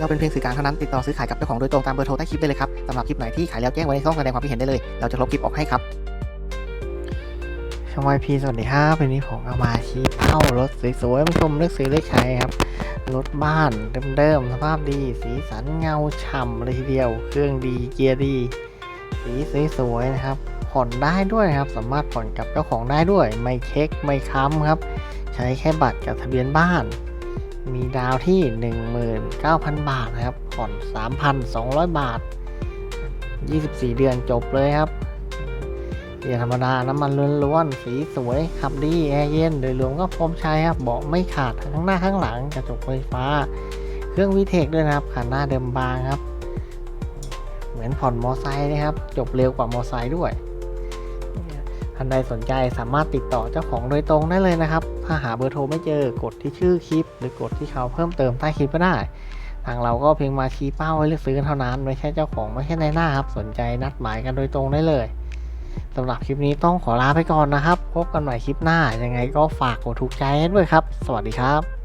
เราเป็นเพียงสื่อกลางเท่านั้นติดต่อซื้อขายกับเจ้าของโดยตรงตามเบอร์โทรใต้คลิปได้เลยครับสำหรับคลิปไหนที่ขายแล้วแจ้งไว้ในช่องแสดงความคิดเห็นได้เลย เราจะลบคลิปออกให้ครับช่องวพีสวัสดีครับวันนี้ผมเอามาชี้เป้ารถสวยๆมาชมเลือกซื้อเลือกใช้ครับรถบ้านเดิมๆสภาพดี สีสันเงาฉ่ำเลยทีเดียว เครื่องดีเกียร์ดี สีสวยๆนะครับ ผ่อนได้ด้วยครับ สามารถผ่อนกับเจ้าของได้ด้วย ไม่เช็คไม่ค้ำครับ ใช้แค่บัตรกับทะเบียนบ้าน มีดาวที่ 19,000 บาทนะครับ ผ่อน 3,200 บาท 24 เดือนจบเลยครับเกียร์ธรรมดา น้ำมันล้วนๆ สีสวย ขับดี แอร์เย็น โดยรวมก็พร้อมใช้ครับ เบาะไม่ขาดทั้งหน้าข้างหลัง กระจกไฟฟ้า เครื่องวิเทคด้วยนะครับขาหน้าเดิมบางครับ เหมือนผ่อนมอไซค์นะครับ จบเร็วกว่ามอไซค์ด้วย ท่านใดสนใจสามารถติดต่อเจ้าของโดยตรงได้เลยนะครับ ถ้าหาเบอร์โทรไม่เจอกดที่ชื่อคลิป หรือกดที่เขาเพิ่มเติมใต้คลิปก็ได้ ทางเราก็เพียงมาชี้เป้าให้เลือกซื้อเท่านั้นไม่ใช่เจ้าของไม่ใช่ในหน้าครับ สนใจนัดหมายกันโดยตรงได้เลยสำหรับคลิปนี้ต้องขอลาไปก่อนนะครับ พบกันใหม่คลิปหน้ายังไงก็ฝากกดถูกใจให้ด้วยครับ สวัสดีครับ